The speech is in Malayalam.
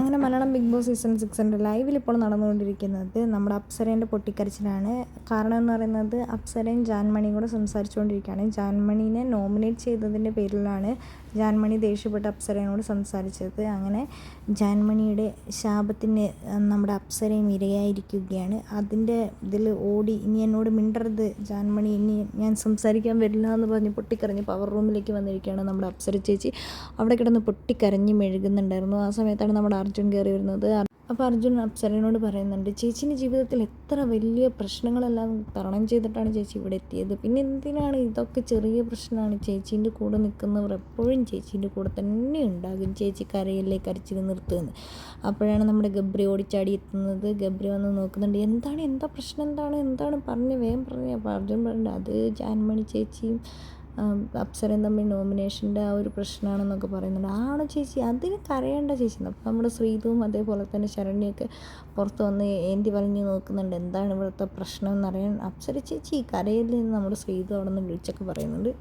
അങ്ങനെ മലയാളം ബിഗ് ബോസ് സീസൺ സിക്സിന്റെ ലൈവിൽ ഇപ്പോൾ നടന്നുകൊണ്ടിരിക്കുന്നത് നമ്മുടെ അപ്സരേന്റെ പൊട്ടിക്കരച്ചിലാണ്. കാരണം എന്ന് പറയുന്നത് അപ്സരയും ജാൻമണിയും കൂടെ സംസാരിച്ചുകൊണ്ടിരിക്കുകയാണ്. ജാൻമണീനെ നോമിനേറ്റ് ചെയ്തതിന്റെ പേരിലാണ് ജാൻമണി ദേഷ്യപ്പെട്ട് അപ്സരയോട് സംസാരിച്ചത്. അങ്ങനെ ജാൻമണിയുടെ ശാപത്തിന് നമ്മുടെ അപ്സരയും ഇരയായിരിക്കുകയാണ്. അതിന്റെ ഇതിൽ ഓടി ഇനി എന്നോട് മിണ്ടരുത് ജാൻമണി ഇനി ഞാൻ സംസാരിക്കാൻ വരില്ല എന്ന് പറഞ്ഞ് പൊട്ടിക്കരഞ്ഞ് പവർ റൂമിലേക്ക് വന്നിരിക്കുകയാണ് നമ്മുടെ അപ്സര ചേച്ചി. അവിടെ കിടന്ന് പൊട്ടിക്കരഞ്ഞ് മെഴുകുന്നുണ്ടായിരുന്നു. ആ സമയത്താണ് നമ്മുടെ അർജുൻ കയറി വരുന്നത്. അപ്പോൾ അർജുൻ അപ്സരനോട് പറയുന്നുണ്ട് ചേച്ചീന്റെ ജീവിതത്തിൽ എത്ര വലിയ പ്രശ്നങ്ങളെല്ലാം തരണം ചെയ്തിട്ടാണ് ചേച്ചി ഇവിടെ എത്തിയത്? പിന്നെ എന്തിനാണ് ഇതൊക്കെ ചെറിയ പ്രശ്നമാണ്? ചേച്ചീന്റെ കൂടെ നിൽക്കുന്നവർ എപ്പോഴും ചേച്ചീന്റെ കൂടെ തന്നെ ഉണ്ടാകും. ചേച്ചി കരയില്ലേ കരച്ചിൽ നിർത്തുന്നത്? അപ്പോഴാണ് നമ്മുടെ ഗബ്രി ഓടിച്ചാടി എത്തുന്നത്. ഗബ്രി വന്ന് നോക്കുന്നുണ്ട് എന്താണ്? എന്താ പ്രശ്നം? എന്താണ്? എന്താണ്? പറഞ്ഞ് വേഗം പറഞ്ഞു. അപ്പോൾ അർജുൻ പറയുന്നുണ്ട് അത് ജാൻമണി ചേച്ചിയും അപ്സരയും തമ്മിൽ നോമിനേഷന്റെ ആ ഒരു പ്രശ്നമാണെന്നൊക്കെ പറയുന്നുണ്ട്. ആണോ ചേച്ചി? അതിന് കരയേണ്ട ചേച്ചി അപ്പം നമ്മുടെ ശ്രീതുവും അതേപോലെ തന്നെ ശരണ്യൊക്കെ പുറത്ത് വന്ന് ഏന്തി വലിഞ്ഞ് നോക്കുന്നുണ്ട്. എന്താണ് ഇവിടുത്തെ പ്രശ്നം എന്നറിയാൻ അപ്സര ചേച്ചി കരയില്ലെന്ന് നമ്മുടെ ശ്രീതു അവിടെ നിന്ന് വിളിച്ചൊക്കെ പറയുന്നുണ്ട്.